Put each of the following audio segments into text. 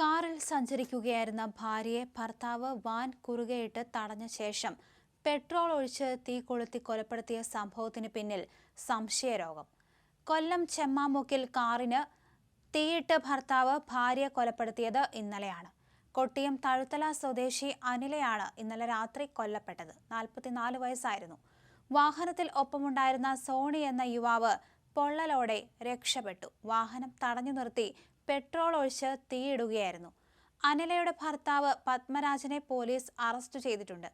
കാറിൽ സഞ്ചരിക്കുകയായിരുന്ന ഭാര്യയെ ഭർത്താവ് വാൻ കുറുകയിട്ട് തടഞ്ഞ ശേഷം പെട്രോൾ ഒഴിച്ച് തീ കൊളുത്തി കൊലപ്പെടുത്തിയ സംഭവത്തിന് പിന്നിൽ സംശയരോഗം. കൊല്ലം ചെമ്മാമുക്കിൽ കാറിന് തീയിട്ട് ഭർത്താവ് ഭാര്യയെ കൊലപ്പെടുത്തിയത് ഇന്നലെയാണ്. കൊട്ടിയം തഴുത്തല സ്വദേശി അനിലയാണ് ഇന്നലെ രാത്രി കൊല്ലപ്പെട്ടത്. നാൽപ്പത്തിനാല് വയസ്സായിരുന്നു. വാഹനത്തിൽ ഒപ്പമുണ്ടായിരുന്ന സോണി എന്ന യുവാവ് പൊള്ളലോടെ രക്ഷപ്പെട്ടു. വാഹനം തടഞ്ഞു നിർത്തി പെട്രോൾ ഒഴിച്ച് തീയിടുകയായിരുന്നു. അനിലയുടെ ഭർത്താവ് പത്മരാജനെ പോലീസ് അറസ്റ്റ് ചെയ്തിട്ടുണ്ട്.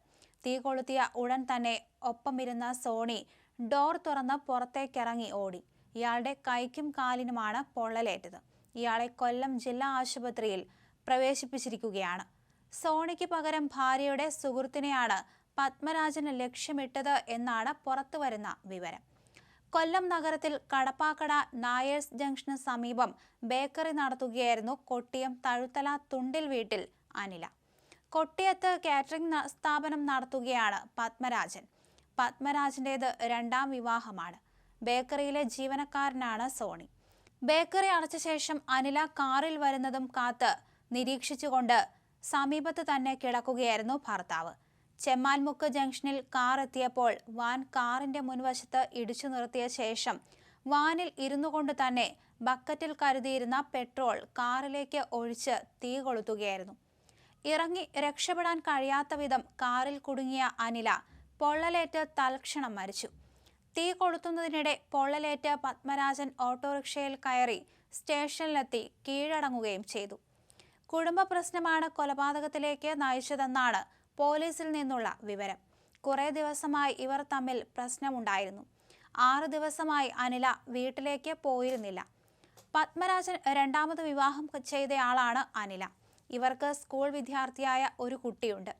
തീ കൊളുത്തിയ ഉടൻ തന്നെ ഒപ്പമിരുന്ന സോണി ഡോർ തുറന്ന് പുറത്തേക്കിറങ്ങി ഓടി. ഇയാളുടെ കൈക്കും കാലിനുമാണ് പൊള്ളലേറ്റത്. ഇയാളെ കൊല്ലം ജില്ലാ ആശുപത്രിയിൽ പ്രവേശിപ്പിച്ചിരിക്കുകയാണ്. സോണിക്ക് പകരം ഭാര്യയുടെ സുഹൃത്തിനെയാണ് പത്മരാജന് ലക്ഷ്യമിട്ടത് എന്നാണ് പുറത്തുവരുന്ന വിവരം. കൊല്ലം നഗരത്തിൽ കടപ്പാക്കട നായേഴ്സ് ജംഗ്ഷന് സമീപം ബേക്കറി നടത്തുകയായിരുന്നു കൊട്ടിയം തഴുത്തല തുണ്ടിൽ വീട്ടിൽ അനില. കൊട്ടിയത്ത് കാറ്ററിംഗ് സ്ഥാപനം നടത്തുകയാണ് പത്മരാജൻ. പത്മരാജന്റേത് രണ്ടാം വിവാഹമാണ്. ബേക്കറിയിലെ ജീവനക്കാരനാണ് സോണി. ബേക്കറി അടച്ച ശേഷം അനില കാറിൽ വരുന്നതും കാത്ത് നിരീക്ഷിച്ചുകൊണ്ട് സമീപത്ത് തന്നെ കിടക്കുകയായിരുന്നു ഭർത്താവ്. ചെമ്മാൻമുക്ക് ജംഗ്ഷനിൽ കാർ എത്തിയപ്പോൾ വാൻ കാറിന്റെ മുൻവശത്ത് ഇടിച്ചു നിർത്തിയ ശേഷം വാനിൽ ഇരുന്നു കൊണ്ട് തന്നെ ബക്കറ്റിൽ കരുതിയിരുന്ന പെട്രോൾ കാറിലേക്ക് ഒഴിച്ച് തീ കൊളുത്തുകയായിരുന്നു. ഇറങ്ങി രക്ഷപ്പെടാൻ കഴിയാത്ത വിധം കാറിൽ കുടുങ്ങിയ അനില പൊള്ളലേറ്റ് തൽക്ഷണം മരിച്ചു. തീ കൊളുത്തുന്നതിനിടെ പൊള്ളലേറ്റ് പത്മരാജൻ ഓട്ടോറിക്ഷയിൽ കയറി സ്റ്റേഷനിലെത്തി കീഴടങ്ങുകയും ചെയ്തു. കുടുംബ പ്രശ്നമാണ് കൊലപാതകത്തിലേക്ക് നയിച്ചതെന്നാണ് പോലീസിൽ നിന്നുള്ള വിവരം. കുറേ ദിവസമായി ഇവർ തമ്മിൽ പ്രശ്നമുണ്ടായിരുന്നു. ആറ് ദിവസമായി അനില വീട്ടിലേക്ക് പോയിരുന്നില്ല. പത്മരാജൻ രണ്ടാമത് വിവാഹം ചെയ്തയാളാണ് അനില. ഇവർക്ക് സ്കൂൾ വിദ്യാർത്ഥിയായ ഒരു കുട്ടിയുണ്ട്.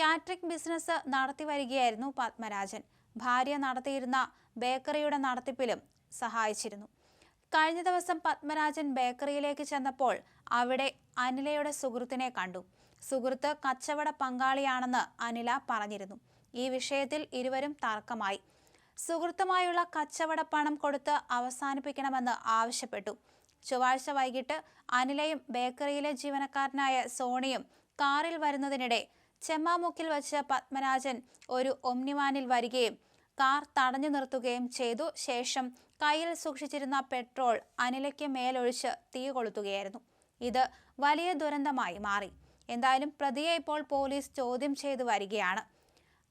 കാറ്ററിംഗ് ബിസിനസ് നടത്തി വരികയായിരുന്നു പത്മരാജൻ. ഭാര്യ നടത്തിയിരുന്ന ബേക്കറിയുടെ നടത്തിപ്പിലും സഹായിച്ചിരുന്നു. കഴിഞ്ഞ ദിവസം പത്മരാജൻ ബേക്കറിയിലേക്ക് ചെന്നപ്പോൾ അവിടെ അനിലയുടെ സുഹൃത്തിനെ കണ്ടു. സുഹൃത്ത് കച്ചവട പങ്കാളിയാണെന്ന് അനില പറഞ്ഞിരുന്നു. ഈ വിഷയത്തിൽ ഇരുവരും തർക്കമായി. സുഹൃത്തുമായുള്ള കച്ചവട പണം കൊടുത്ത് അവസാനിപ്പിക്കണമെന്ന് ആവശ്യപ്പെട്ടു. ചൊവ്വാഴ്ച വൈകിട്ട് അനിലയും ബേക്കറിയിലെ ജീവനക്കാരനായ സോണിയും കാറിൽ വരുന്നതിനിടെ ചെമ്മാമുക്കിൽ വച്ച് പത്മരാജൻ ഒരു ഒമ്നിവാനിൽ വരികയും കാർ തടഞ്ഞു നിർത്തുകയും ചെയ്തു. ശേഷം കയ്യിൽ സൂക്ഷിച്ചിരുന്ന പെട്രോൾ അനിലയ്ക്ക് മേലൊഴിച്ച് തീ കൊളുത്തുകയായിരുന്നു. ഇത് വലിയ ദുരന്തമായി മാറി. എന്തായാലും പ്രതിയെ ഇപ്പോൾ പോലീസ് ചോദ്യം ചെയ്തു വരികയാണ്.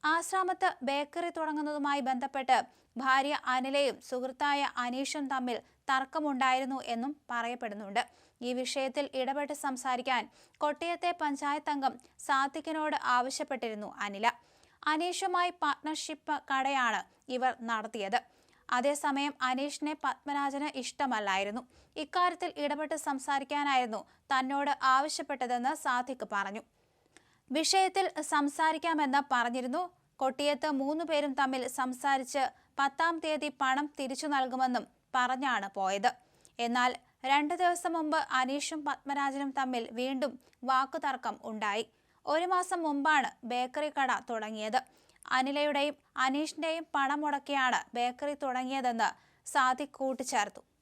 ആശ്രാമത്ത് ബേക്കറി തുടങ്ങുന്നതുമായി ബന്ധപ്പെട്ട് ഭാര്യ അനിലയും സുഹൃത്തായ അനീഷും തമ്മിൽ തർക്കമുണ്ടായിരുന്നു എന്നും പറയപ്പെടുന്നുണ്ട്. ഈ വിഷയത്തിൽ ഇടപെട്ട് സംസാരിക്കാൻ കൊട്ടിയത്തെ പഞ്ചായത്ത് അംഗം സാത്തിക്കിനോട് ആവശ്യപ്പെട്ടിരുന്നു അനില. അനീഷുമായി പാർട്ട്ണർഷിപ്പ് കടയാണ് ഇവർ നടത്തിയത്. അതേസമയം അനീഷിനെ പത്മരാജന് ഇഷ്ടമല്ലായിരുന്നു. ഇക്കാര്യത്തിൽ ഇടപെട്ട് സംസാരിക്കാനായിരുന്നു തന്നോട് ആവശ്യപ്പെട്ടതെന്ന് സാധിക്ക് പറഞ്ഞു. വിഷയത്തിൽ സംസാരിക്കാമെന്ന് പറഞ്ഞിരുന്നു. കൊട്ടിയത്ത് മൂന്നു പേരും തമ്മിൽ സംസാരിച്ച് പത്താം തീയതി പണം തിരിച്ചു നൽകുമെന്നും പറഞ്ഞാണ് പോയത്. എന്നാൽ രണ്ട് ദിവസം മുമ്പ് അനീഷും പത്മരാജനും തമ്മിൽ വീണ്ടും വാക്കുതർക്കം ഉണ്ടായി. ഒരു മാസം മുമ്പാണ് ബേക്കറി കട തുടങ്ങിയത്. അനിലയുടെയും അനീഷിന്റെയും പണം മുടക്കിയാണ് ബേക്കറി തുടങ്ങിയതെന്ന് സാദിഖ് കൂട്ടിച്ചേർത്തു.